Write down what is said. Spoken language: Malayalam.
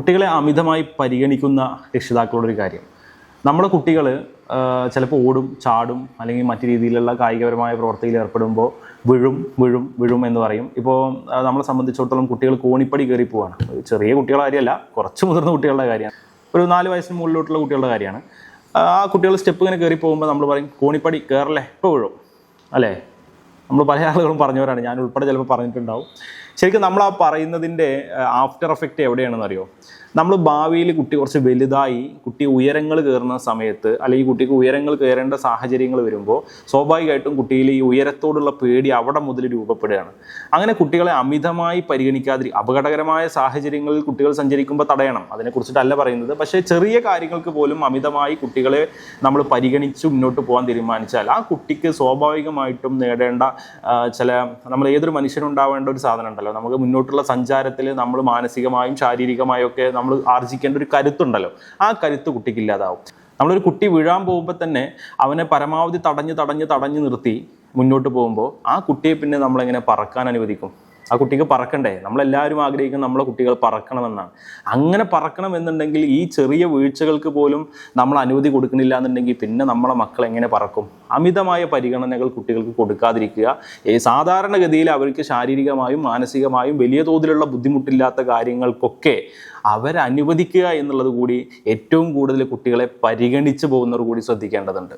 കുട്ടികളെ അമിതമായി പരിഗണിക്കുന്ന രക്ഷിതാക്കളുടെ ഒരു കാര്യം. നമ്മുടെ കുട്ടികൾ ചിലപ്പോൾ ഓടും ചാടും അല്ലെങ്കിൽ മറ്റു രീതിയിലുള്ള കായികപരമായ പ്രവർത്തിയിൽ ഏർപ്പെടുമ്പോൾ വിഴും വിഴും വിഴും എന്ന് പറയും. ഇപ്പോൾ നമ്മളെ സംബന്ധിച്ചിടത്തോളം കുട്ടികൾ കോണിപ്പടി കയറി പോവാണ്. ചെറിയ കുട്ടികളുടെ കാര്യമല്ല കുറച്ച് മുതിർന്ന കുട്ടികളുടെ കാര്യമാണ്. ഒരു നാല് വയസ്സിന് മുകളിലോട്ടുള്ള കുട്ടികളുടെ കാര്യമാണ്. ആ കുട്ടികൾ സ്റ്റെപ്പ് ഇങ്ങനെ കയറി പോകുമ്പോൾ നമ്മൾ പറയും കോണിപ്പടി കയറല്ലേ ഇപ്പോൾ വിഴും. അല്ലേ? നമ്മൾ പല ആളുകളും പറഞ്ഞവരാണ്. ഞാൻ ഉൾപ്പെടെ ചിലപ്പോൾ പറഞ്ഞിട്ടുണ്ടാവും. ശരിക്കും നമ്മൾ ആ പറയുന്നതിന്റെ ആഫ്റ്റർ എഫക്റ്റ് എവിടെയാണെന്ന് അറിയോ നമ്മൾ ഭാവിയിൽ കുട്ടി കുറച്ച് വലുതായി കുട്ടി ഉയരങ്ങൾ കയറുന്ന സമയത്ത് അല്ലെങ്കിൽ കുട്ടിക്ക് ഉയരങ്ങൾ കയറേണ്ട സാഹചര്യങ്ങൾ വരുമ്പോൾ സ്വാഭാവികമായിട്ടും കുട്ടിയിൽ ഈ ഉയരത്തോടുള്ള പേടി അവിടെ മുതൽ രൂപപ്പെടുകയാണ്. അങ്ങനെ കുട്ടികളെ അമിതമായി പരിഗണിക്കാതിരി അപകടകരമായ സാഹചര്യങ്ങളിൽ കുട്ടികൾ സഞ്ചരിക്കുമ്പോൾ തടയണം. അതിനെക്കുറിച്ചിട്ടല്ല പറയുന്നത്. പക്ഷേ ചെറിയ കാര്യങ്ങൾക്ക് പോലും അമിതമായി കുട്ടികളെ നമ്മൾ പരിഗണിച്ച് മുന്നോട്ട് പോകാൻ തീരുമാനിച്ചാൽ ആ കുട്ടിക്ക് സ്വാഭാവികമായിട്ടും നേടേണ്ട ചില നമ്മൾ ഏതൊരു മനുഷ്യനുണ്ടാവേണ്ട ഒരു സാധനം ഉണ്ടല്ലോ. നമുക്ക് മുന്നോട്ടുള്ള സഞ്ചാരത്തിൽ നമ്മൾ മാനസികമായും ശാരീരികമായും ഒക്കെ നമ്മൾ ആർജിക്കേണ്ട ഒരു കരുത്തുണ്ടല്ലോ. ആ കരുത്ത് കുട്ടിക്കില്ലാതാവും നമ്മളൊരു കുട്ടി വീഴാൻ പോകുമ്പോൾ തന്നെ അവനെ പരമാവധി തടഞ്ഞ് തടഞ്ഞ് തടഞ്ഞ് നിർത്തി മുന്നോട്ട് പോകുമ്പോൾ ആ കുട്ടിയെ പിന്നെ നമ്മളെങ്ങനെ പറക്കാൻ അനുവദിക്കും? ആ കുട്ടിക്ക് പറക്കണ്ടേ? നമ്മളെല്ലാവരും ആഗ്രഹിക്കുന്ന നമ്മളെ കുട്ടികൾ പറക്കണമെന്നാണ്. അങ്ങനെ പറക്കണം എന്നുണ്ടെങ്കിൽ ഈ ചെറിയ വീഴ്ചകൾക്ക് പോലും നമ്മൾ അനുമതി കൊടുക്കുന്നില്ല എന്നുണ്ടെങ്കിൽ പിന്നെ നമ്മളെ മക്കൾ എങ്ങനെ പറക്കും? അമിതമായ പരിഗണനകൾ കുട്ടികൾക്ക് കൊടുക്കാതിരിക്കുക. ഈ സാധാരണഗതിയിൽ അവർക്ക് ശാരീരികമായും മാനസികമായും വലിയ തോതിലുള്ള ബുദ്ധിമുട്ടില്ലാത്ത കാര്യങ്ങൾക്കൊക്കെ അവരനുവദിക്കുക എന്നുള്ളത് കൂടി ഏറ്റവും കൂടുതൽ കുട്ടികളെ പരിഗണിച്ച് പോകുന്നവർ കൂടി ശ്രദ്ധിക്കേണ്ടതുണ്ട്.